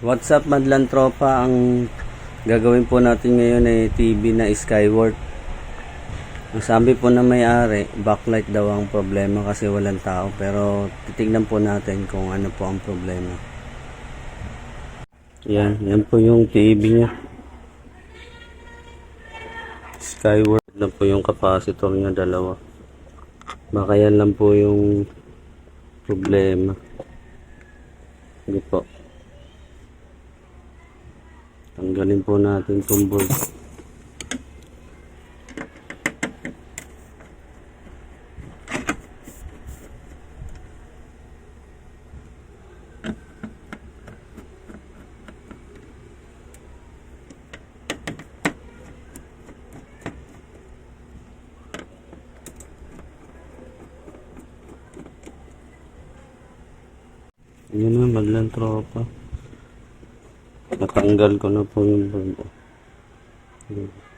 What's up Madlan Tropa? Ang gagawin po natin ngayon ay TV na Skyward. Ang sabi po na may-ari, backlight daw ang problema kasi walang tao. Pero titignan po natin kung ano po ang problema. Yan, yan po yung TV niya. Skyward na po yung capacitor niya, dalawa. Baka yan lang po yung problema. Hindi po. Tanggalin po natin itong board. Yun na, maglang tropa. Natanggal ko na po yung board.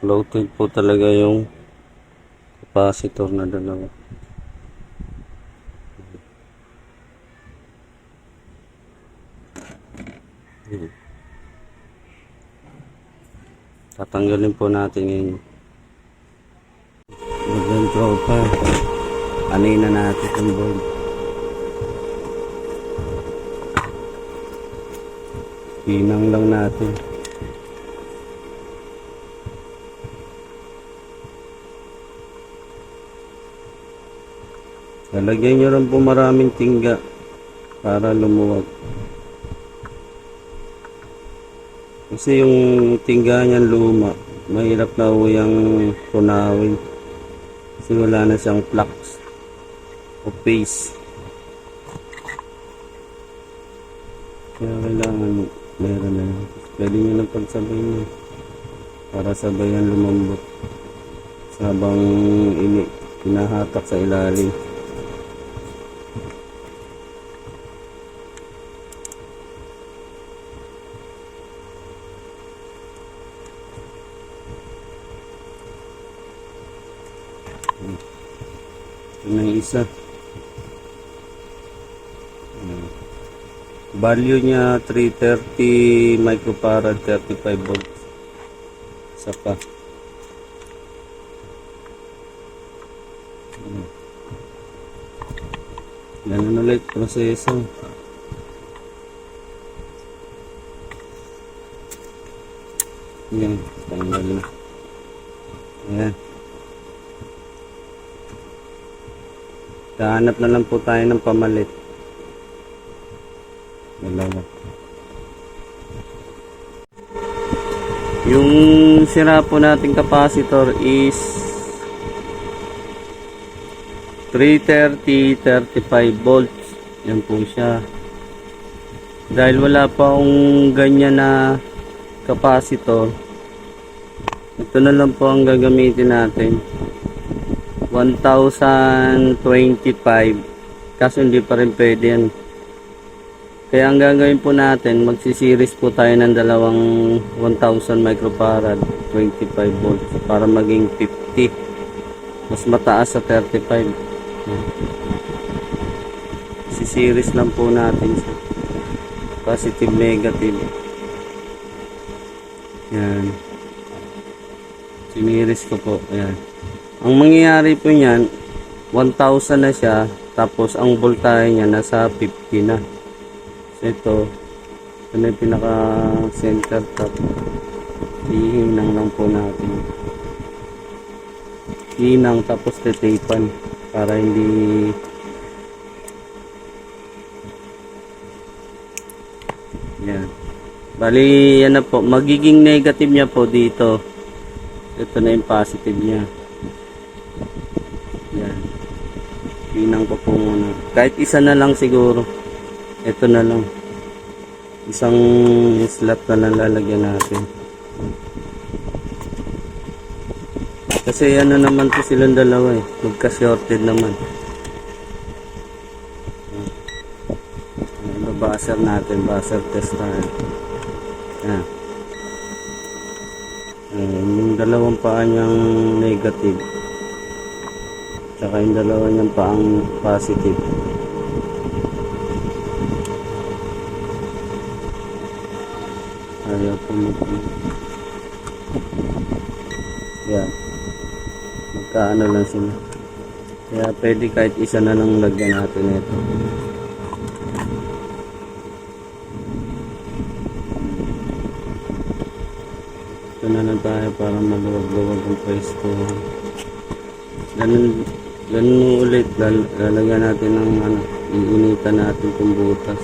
Floated po talaga yung capacitor na dalawa. Tatanggalin po natin yung maglang tropa. Anay na natin yung board. Hinang lang natin. Lalagyan nyo rin po maraming tingga para lumuwag. Kasi yung tingga niyan luma, mahirap na ho yung tunawin. Kasi wala na siyang flux o paste. Kaya kailangan meron na yun. Pwede nyo lang pagsabayin yun. Para sabayan lumambot. Sabang ini hinahatak sa ilalim. Ito na isa. Value niya 330 microfarad 35 volts. Isa pa. Ganun ulit proseso. Yan, tanggal na. Ayan. Kahanap na lang po tayo ng pamalit. Dalawa. Yung sira po nating capacitor is 330 35 volts. Yan po siya. Dahil wala pa akong ganyan na capacitor, ito na lang po ang gagamitin natin. 1025 kaso hindi pa rin pwede yan. Kaya ang gagawin po natin, magsisiris po tayo ng dalawang 1000 microfarad, 25 volts para maging 50. Mas mataas sa 35. Sisiris lang po natin sa positive negative. Yan. Siniris ko po. Ayan. Ang mangyayari po niyan, 1,000 na siya, tapos ang voltahe niya nasa 50 na. Ito, na yung pinaka center top. Hihinang lang po natin. Hinang tapos titipan para hindi yan. Bali, yan na po. Magiging negative niya po dito. Ito na yung positive niya. Yan. Hinang ko po muna. Kahit isa na lang siguro. Ito na lang. Isang slot na lang lalagyan natin. Kasi ano naman po silang dalawa eh. Magka-shorted naman. Ano buzzer natin, buzzer test tayo. Yan. Ayan, yung dalawang paa niyang negative. Tsaka yung dalawa niyang paang positive. Kaya pumupuno. Yan. Magkaano lang sila. Kaya pwede kahit isa na lang lagyan natin ito. Ito na lang tayo para maluwag-luwag ang pwesto. Ganun, ganun ulit. Lal- Lalagyan natin ng ano, iinitan natin kung butas.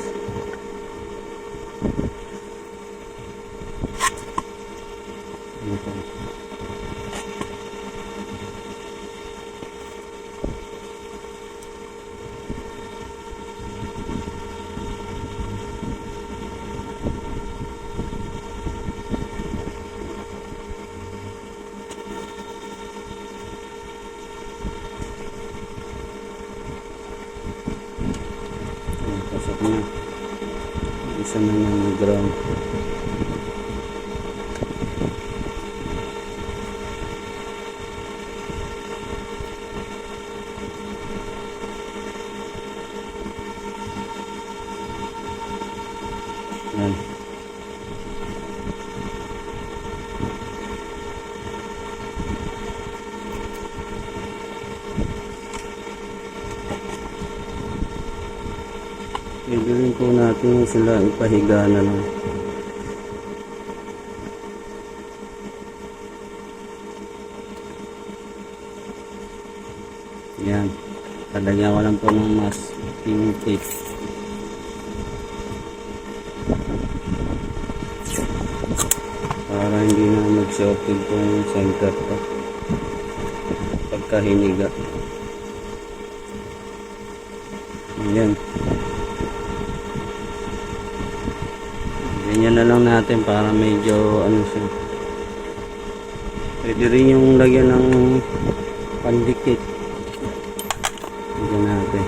Pasok na. Isa na ground. Natin sila ipahiga na lang. Yan. Talagyan ko lang po ng mas pink. Para hindi na mag-shorted po yung center ko. Pagka hiniga. Yan. Ganyan na lang natin para medyo ano siya. Pwede rin yung lagyan ng pandikit. Lagyan natin.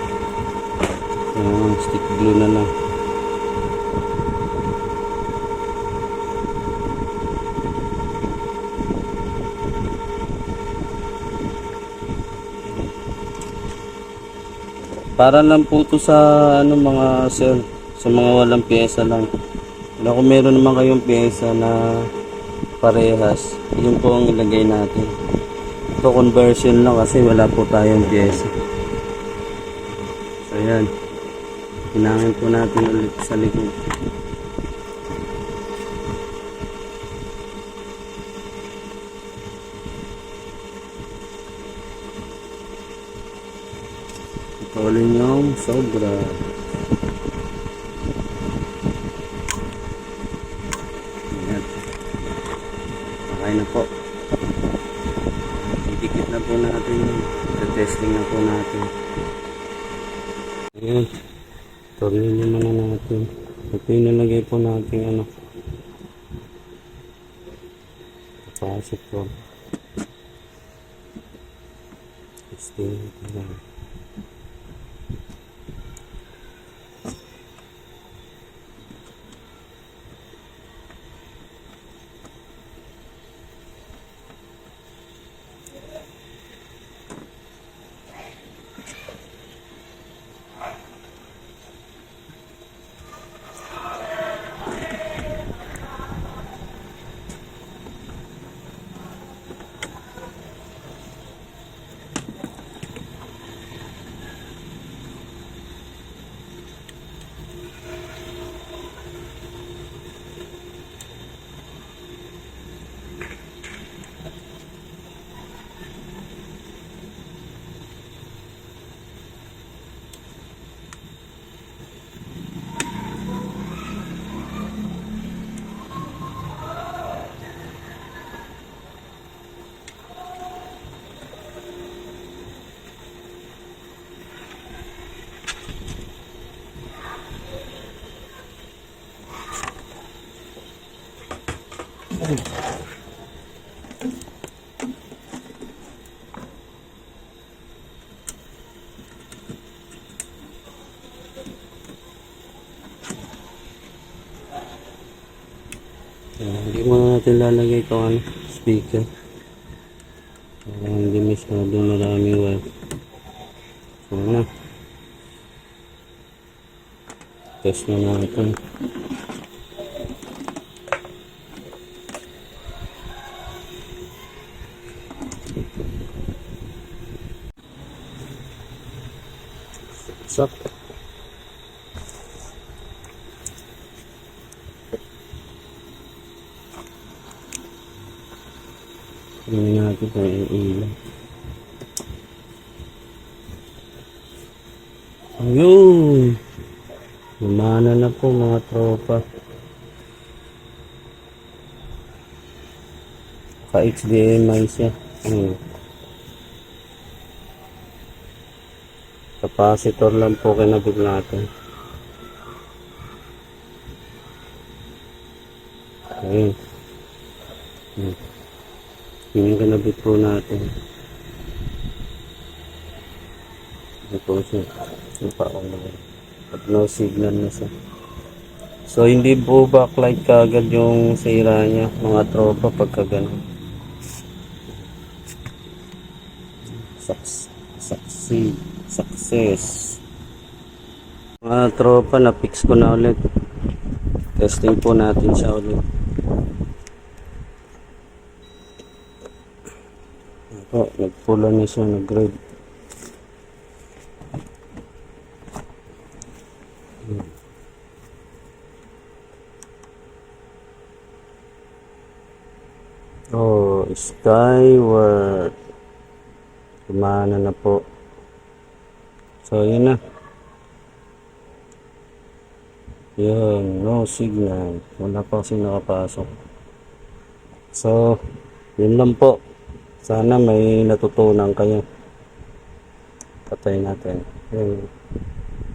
Yung stick glue na lang. Para lang po to sa ano mga sir, sa mga walang pyesa lang. Wala kung meron naman kayong pyesa na parehas, yun po ang ilagay natin. Ito conversion lang kasi wala po tayong pyesa. So yan. Hinangin po natin ulit sa likod. Patuloy yung sobra. Okay na po. Idikit na po natin testing na po natin. Ayan. Tuloy naman na natin. Ito yung nalagay po natin ano. Kapasok po. Testing natin hindi mo na natin lalagay itong ano, speaker. Para hindi masyadong maraming wire. So na. Test na natin. Sakto. Tingnan natin kung ilaw. Ayun! Lumana na po mga tropa. Ka-HDMI siya. Hmm. Capacitor lang po kinabig natin. Ayun. Hmm. Yun yung kinabig po natin. Ito po siya. Ito pa ako naman. At no signal na siya. So, hindi po backlight kagad yung sira niya, mga tropa, pagka ganun. Success. Succeed. Success. Mga tropa, na-fix ko na ulit. Testing po natin siya ulit. Ako, nagpula na siya, nag-grade. Oh, Skyward. Kumana na po. So, yun na. Yun, no signal. Wala pa kasi nakapasok. So, yun lang po. Sana may natutunan kayo. Patay natin. Yun.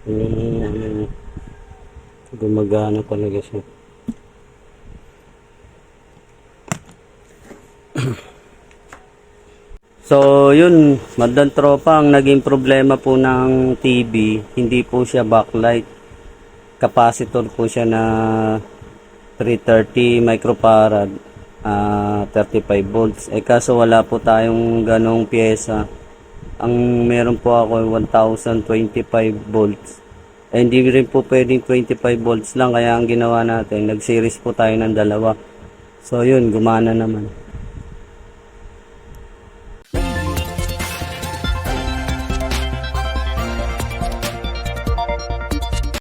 Yun, yun, yun. Gumagana talaga siya. So, yun, madang tropa, ang naging problema po ng TV, hindi po siya backlight. Capacitor po siya na 330 microfarad, ah 35 volts. Eh kaso wala po tayong ganong pyesa. Ang meron po ako 1025 volts. Eh, hindi rin po pwedeng 25 volts lang, kaya ang ginawa natin, nag-series po tayo ng dalawa. So, yun, gumana naman.